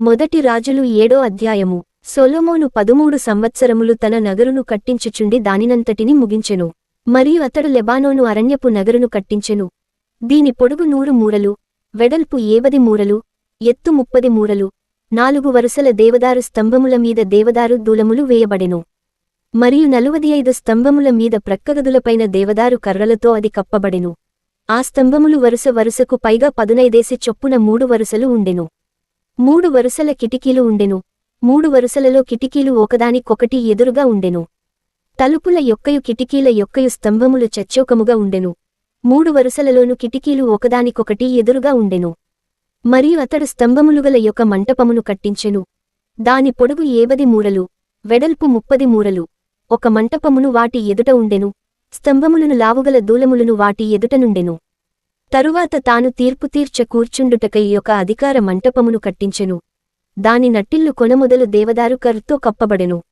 మొదటి రాజులు ఏడో అధ్యాయము. సొలోమోను పదుమూడు సంవత్సరములు తన నగరును కట్టించుచుండి దానినంతటిని ముగించెను. మరియు అతడు లెబానోను అరణ్యపు నగరును కట్టించెను. దీని పొడుగు నూరు మూరలు వెడల్పు ఏవది మూరలు ఎత్తు ముప్పది మూరలు నాలుగు వరుసల దేవదారు స్తంభముల మీద దేవదారు దూలములు వేయబడెను. మరియు నలువది ఐదు స్తంభముల మీద ప్రక్కగదులపైన దేవదారు కర్రలతో అది కప్పబడెను. ఆ స్తంభములు వరుస వరుసకు పైగా పదునైదేసి చొప్పున మూడు వరుసలు ఉండెను. మూడు వరుసల కిటికీలు ఉండెను. మూడు వరుసలలో కిటికీలు ఒకదానికొకటి ఎదురుగా ఉండెను. తలుపుల యొక్కయు కిటికీల యొక్కయు స్తంభములు చచ్చోకముగా ఉండెను. మూడు వరుసలలోను కిటికీలు ఒకదానికొకటి ఎదురుగా ఉండెను. మరియు అతడు స్తంభములుగల యొక్క మంటపమును కట్టించెను. దాని పొడుగు ఏబది మూరలు వెడల్పు ముప్పది మూరలు. ఒక మంటపమును వాటి ఎదుట ఉండెను. స్తంభములను లావుగల దూలములను వాటి ఎదుటనుండెను తరువాత తాను తీర్పు తీర్చ కూర్చుండుటకై యొక్క అధికార మంటపమును కట్టించెను. దాని నట్టిల్లు కొనమొదలు దేవదారు కర్తో కప్పబడెను.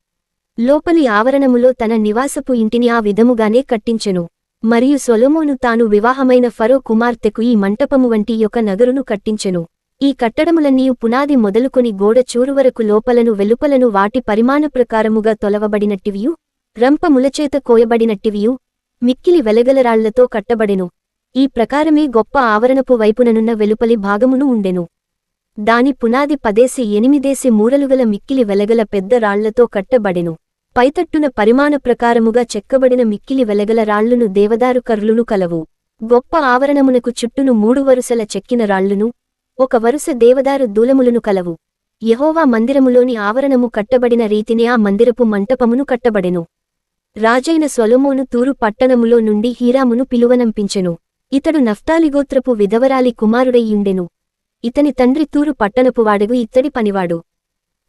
లోపలి ఆవరణములో తన నివాసపు ఇంటిని ఆ విధముగానే కట్టించెను. మరియు సొలొమోను తాను వివాహమైన ఫరో కుమార్తెకు ఈ మంటపము వంటి యొక్క నగరును కట్టించెను. ఈ కట్టడములన్నీయు పునాది మొదలుకొని గోడ చూరు వరకు లోపలను వెలుపలను వాటి పరిమాణ ప్రకారముగా తొలవబడినట్టివియు రంపములచేత కోయబడినట్టివియు మిక్కిలి వెలగలరాళ్ళతో కట్టబడెను. ఈ ప్రకారమే గొప్ప ఆవరణపు వైపుననున్న వెలుపలి భాగమును ఉండెను. దాని పునాది పదేసి ఎనిమిదేసి మూరలుగల మిక్కిలి వెలగల పెద్ద రాళ్ళతో కట్టబడెను. పైతట్టున పరిమాణ ప్రకారముగా చెక్కబడిన మిక్కిలి వెలగల రాళ్ళును దేవదారు కర్లును కలవు. గొప్ప ఆవరణమునకు చుట్టును మూడు వరుసల చెక్కిన రాళ్ళును ఒక వరుస దేవదారు దూలములను కలవు. యహోవా మందిరములోని ఆవరణము కట్టబడిన రీతిని ఆ మందిరపు మంటపమును కట్టబడెను. రాజైన సొలొమోను తూరు పట్టణములో నుండి హీరామును పిలువనంపించెను. ఇతడు నఫ్తాలిగోత్రపు విధవరాలి కుమారుడయ్యుండెను. ఇతని తండ్రి తూరు పట్టణపువాడగు ఇత్తడి పనివాడు.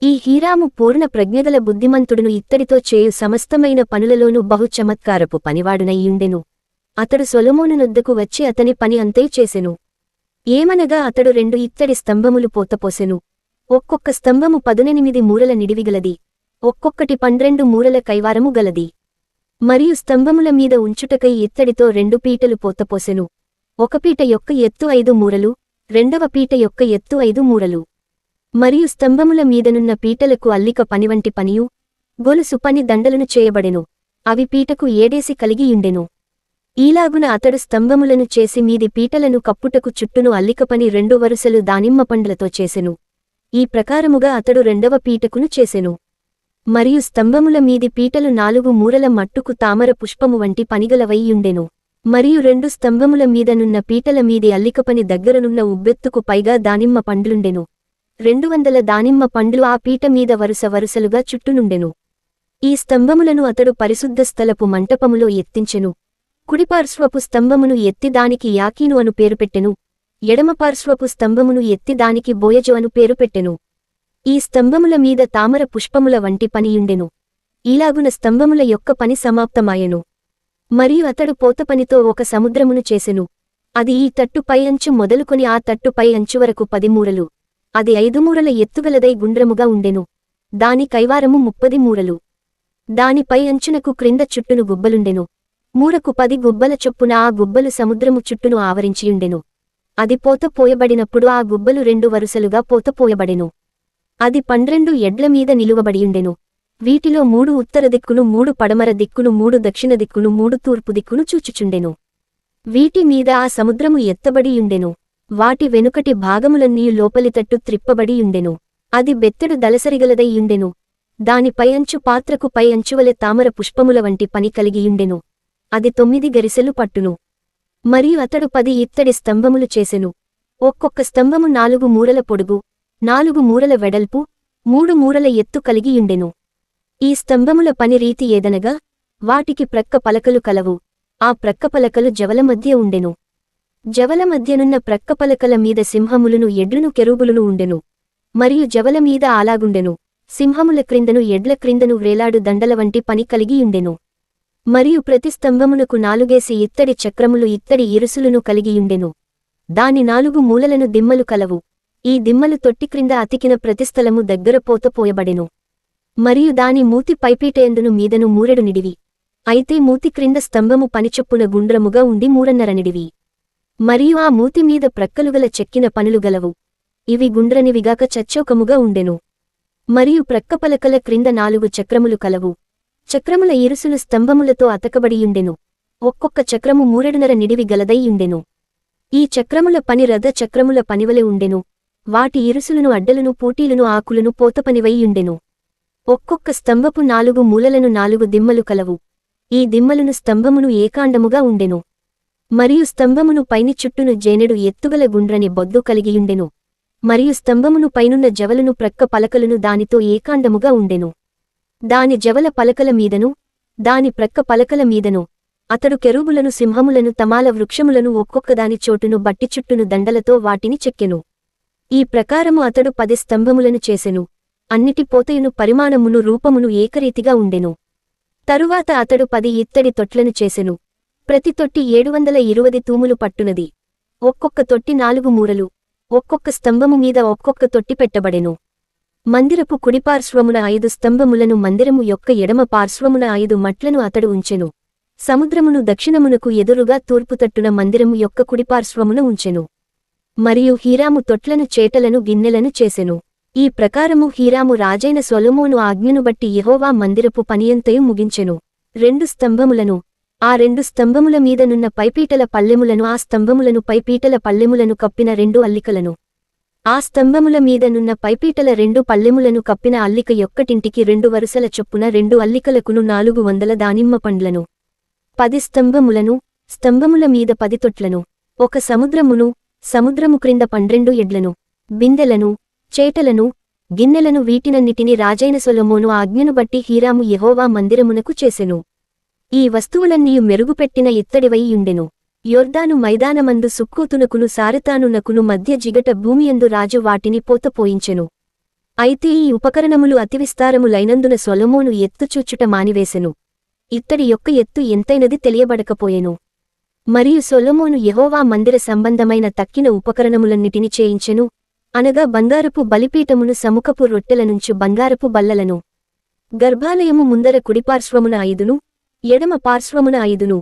ఈ హీరాము పూర్ణ ప్రజ్ఞగల బుద్ధిమంతుడును ఇత్తడితో చేయు సమస్తమైన పనులలోనూ బహు చమత్కారపు పనివాడునయ్యుండెను. అతడు సొలమోనునొద్దకు వచ్చి అతని పని అంతే చేసెను. ఏమనగా అతడు రెండు ఇత్తడి స్తంభములు పోతపోసెను. ఒక్కొక్క స్తంభము పదునెనిమిది మూరల నిడివిగలది. ఒక్కొక్కటి పన్నెండు మూరల కైవారము గలది. మరియు స్తంభముల మీద ఉంచుటకై ఇత్తడితో రెండు పీటలు పోతపోసెను. ఒక పీట యొక్క ఎత్తు ఐదు మూరలు రెండవ పీట యొక్క ఎత్తు ఐదు మూరలు. మరియు స్తంభముల మీదనున్న పీటలకు అల్లిక పనివంటి పనియు గొలుసు పని దండలను చేయబడెను. అవి పీటకు ఏడేసి కలిగియుండెను. ఈలాగున అతడు స్తంభములను చేసి మీది పీటలను కప్పుటకు చుట్టును అల్లికపని రెండు వరుసలు దానిమ్మ పండ్లతో చేసెను. ఈ ప్రకారముగా అతడు రెండవ పీటకును చేసెను. మరియు స్తంభముల మీది పీటలు నాలుగు మూరల మట్టుకు తామర పుష్పము వంటి పనిగలవైయుండెను మరియు రెండు స్తంభముల మీదనున్న పీటల మీది అల్లికపని దగ్గరనున్న ఉబ్బెత్తుకు పైగా దానిమ్మ పండ్లుండెను. రెండు వందల దానిమ్మ పండ్లు ఆ పీట మీద వరుస వరుసలుగా చుట్టునుండెను. ఈ స్తంభములను అతడు పరిశుద్ధ స్థలపు మంటపములో ఎత్తించెను. కుడిపార్శ్వపు స్తంభమును ఎత్తి దానికి యాకీను అను పేరు పెట్టెను. ఎడమపార్శ్వపు స్తంభమును ఎత్తి దానికి బోయజు అను పేరు పెట్టెను. ఈ స్తంభముల మీద తామర పుష్పముల వంటి పనియుండెను. ఈలాగున స్తంభముల యొక్క పని సమాప్తమాయెను. మరియు అతడు పోతపనితో ఒక సముద్రమును చేసెను. అది ఈ తట్టు పై అంచు మొదలుకొని ఆ తట్టు పై అంచు వరకు పదిమూరలు. అది ఐదుమూరల ఎత్తుగలదై గుండ్రముగా ఉండెను. దాని కైవారము ముప్పది మూరలు. దానిపై అంచునకు క్రింద చుట్టును గుబ్బలుండెను. మూరకు పది గుబ్బల చొప్పున ఆ గుబ్బలు సముద్రము చుట్టును ఆవరించియుండెను. అది పోత పోయబడినప్పుడు ఆ గుబ్బలు రెండు వరుసలుగా పోత పోయబడెను. అది పండ్రెండు ఎడ్ల మీద నిలువబడియుండెను. వీటిలో మూడు ఉత్తర దిక్కును మూడు పడమర దిక్కును మూడు దక్షిణ దిక్కును మూడు తూర్పు దిక్కును చూచుచుండెను. వీటి మీద ఆ సముద్రము ఎత్తబడియుండెను. వాటి వెనుకటి భాగములన్నీ లోపలితట్టు త్రిప్పబడియుండెను. అది బెత్తెడు దలసరిగలదైయుండెను దాని పై అంచు పాత్రకు పై అంచువలె తామర పుష్పముల వంటి పని కలిగియుండెను. అది తొమ్మిది గరిసెలు పట్టును. మరియు అతడు పది ఇత్తడి స్తంభములు చేసెను. ఒక్కొక్క స్తంభము నాలుగు మూరల పొడుగు నాలుగు మూరల వెడల్పు మూడు మూరల ఎత్తు కలిగియుండెను. ఈ స్తంభముల పని రీతి ఏదనగా వాటికి ప్రక్క పలకలు కలవు. ఆ ప్రక్క పలకలు జవల మధ్య ఉండెను. జవల మధ్యనున్న ప్రక్క పలకల మీద సింహములను ఎడ్లును కెరూబులును ఉండెను. మరియు జవల మీద అలాగుండెను సింహముల క్రిందను ఎడ్ల క్రిందను వ్రేలాడు దండల వంటి పని కలిగియుండెను మరియు ప్రతి స్తంభమునకు నాలుగేసి ఇత్తడి చక్రములు ఇత్తడి ఇరుసులను కలిగియుండెను దాని నాలుగు మూలలను దిమ్మలు కలవు. ఈ దిమ్మలు తొట్టి క్రింద అతికిన ప్రతిస్థలము దగ్గర పోతపోయబడెను మరియు దాని మూతి పైపీటయందును మీదను మూరెడు నిడివి. అయితే మూతి క్రింద స్తంభము పనిచొప్పున గుండ్రముగా ఉండి మూరన్నర నిడివి. మరియు ఆ మూతి మీద ప్రక్కలుగల చెక్కిన పనులు గలవు. ఇవి గుండ్రనివిగాక చచ్చోకముగా ఉండెను. మరియు ప్రక్కపలకల క్రింద నాలుగు చక్రములు కలవు. చక్రముల ఇరుసులు స్తంభములతో అతకబడియుండెను. ఒక్కొక్క చక్రము మూరెడునర నిడివి గలదైయుండెను ఈ చక్రముల పని రథ చక్రముల పనివలె ఉండెను. వాటి ఇరుసులను అడ్డలను పూటీలను ఆకులను పోతపనివైయుండెను ఒక్కొక్క స్తంభపు నాలుగు మూలలను నాలుగు దిమ్మలు కలవు. ఈ దిమ్మలను స్తంభమును ఏకాండముగా ఉండెను. మరియు స్తంభమును పైని చుట్టూను జేనెడు ఎత్తుగల గుండ్రని బొద్దు కలిగియుండెను. మరియు స్తంభమును పైనున్న జవలను ప్రక్క పలకలను దానితో ఏకాండముగా ఉండెను. దాని జవల పలకల మీదను దాని ప్రక్క పలకల మీదను అతడు కెరూబులను సింహములను తమాల వృక్షములను ఒక్కొక్కదాని చోటును బట్టి చుట్టును దండలతో వాటిని చెక్కెను. ఈ ప్రకారము అతడు పది స్తంభములను చేసెను. అన్నిటి పోతయును పరిమాణమును రూపమును ఏకరీతిగా ఉండెను. తరువాత అతడు పది ఇత్తడి తొట్లను చేసెను. ప్రతి తొట్టి ఏడు వందల ఇరువది తూములు పట్టునది. ఒక్కొక్క తొట్టి నాలుగు మూరలు. ఒక్కొక్క స్తంభము మీద ఒక్కొక్క తొట్టి పెట్టబడెను. మందిరపు కుడిపార్శ్వమున ఐదు స్తంభములను మందిరము యొక్క ఎడమ పార్శ్వమున ఐదు మట్లను అతడు ఉంచెను. సముద్రమును దక్షిణమునకు ఎదురుగా తూర్పుతట్టున మందిరము యొక్క కుడిపార్శ్వమున ఉంచెను. మరియు హీరాము తొట్లను చేటలను గిన్నెలను చేసెను. ఈ ప్రకారము హీరాము రాజైన సొలమోను ఆజ్ఞను బట్టి యహోవా మందిరపు పనియంతయు ముగించెను. రెండు స్తంభములను ఆ రెండు స్తంభముల మీదనున్న పైపీటల పల్లెములను ఆ స్తంభములను పైపీటల పల్లెములను కప్పిన రెండు అల్లికలను. ఆ స్తంభముల మీదనున్న పైపీటల రెండు పల్లెములను కప్పిన అల్లిక యొక్కటింటికి రెండు వరుసల చొప్పున రెండు అల్లికలకును నాలుగు వందల దానిమ్మ పండ్లను. పది స్తంభములను స్తంభముల మీద పది తొట్లను. ఒక సముద్రమును సముద్రము క్రింద పండ్రెండు ఎడ్లను. బిందెలను చేటలను గిన్నెలను వీటినన్నిటిని రాజైన సొలమోను ఆజ్ఞను బట్టి హీరాము యహోవా మందిరమునకు చేసెను. ఈ వస్తువులన్నీయు మెరుగుపెట్టిన ఇత్తడివై యుండెను. యొర్దాను మైదానమందు సుక్కూతునకును సారతానునకును మధ్య జిగట భూమియందు రాజు వాటిని పోతపోయించెను. అయితే ఈ ఉపకరణములు అతివిస్తారములైనందున సొలమోను ఎత్తుచూచుట మానివేశెను ఇత్తడి యొక్క ఎత్తు ఎంతైనది తెలియబడకపోయెను. మరియు సొలమోను యహోవా మందిర సంబంధమైన తక్కిన ఉపకరణములన్నిటిని చేయించెను. అనగా బంగారపు బలిపీఠమును సముఖపు రొట్టెలనుంచు బంగారపు బల్లలను. గర్భాలయము ముందర కుడిపార్శ్వమున ఐదును ఎడమ పార్శ్వమున ఐదును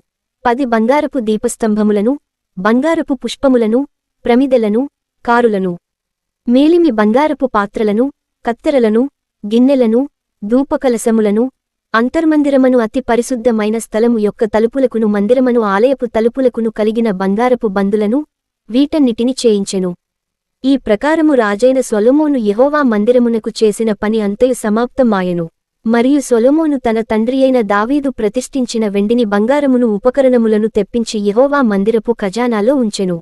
పది బంగారపు దీపస్తంభములను బంగారపు పుష్పములను ప్రమిదెలను కారులను. మేలిమి బంగారపు పాత్రలను కత్తెరలను గిన్నెలను ధూపకలసములను అంతర్మందిరమను అతి పరిశుద్ధమైన స్థలము యొక్క తలుపులకును మందిరమను ఆలయపు తలుపులకును కలిగిన బంగారపు బందులను వీటన్నిటిని చేయించెను. ఈ ప్రకారము రాజైన సొలమోను యహోవా మందిరమునకు చేసిన పని అంతయు సమాప్తమాయెను. మరియు సొలమోను తన తండ్రియైన దావీదు ప్రతిష్ఠించిన వెండిని బంగారమును ఉపకరణములను తెప్పించి యహోవా మందిరపు ఖజానాలో ఉంచెను.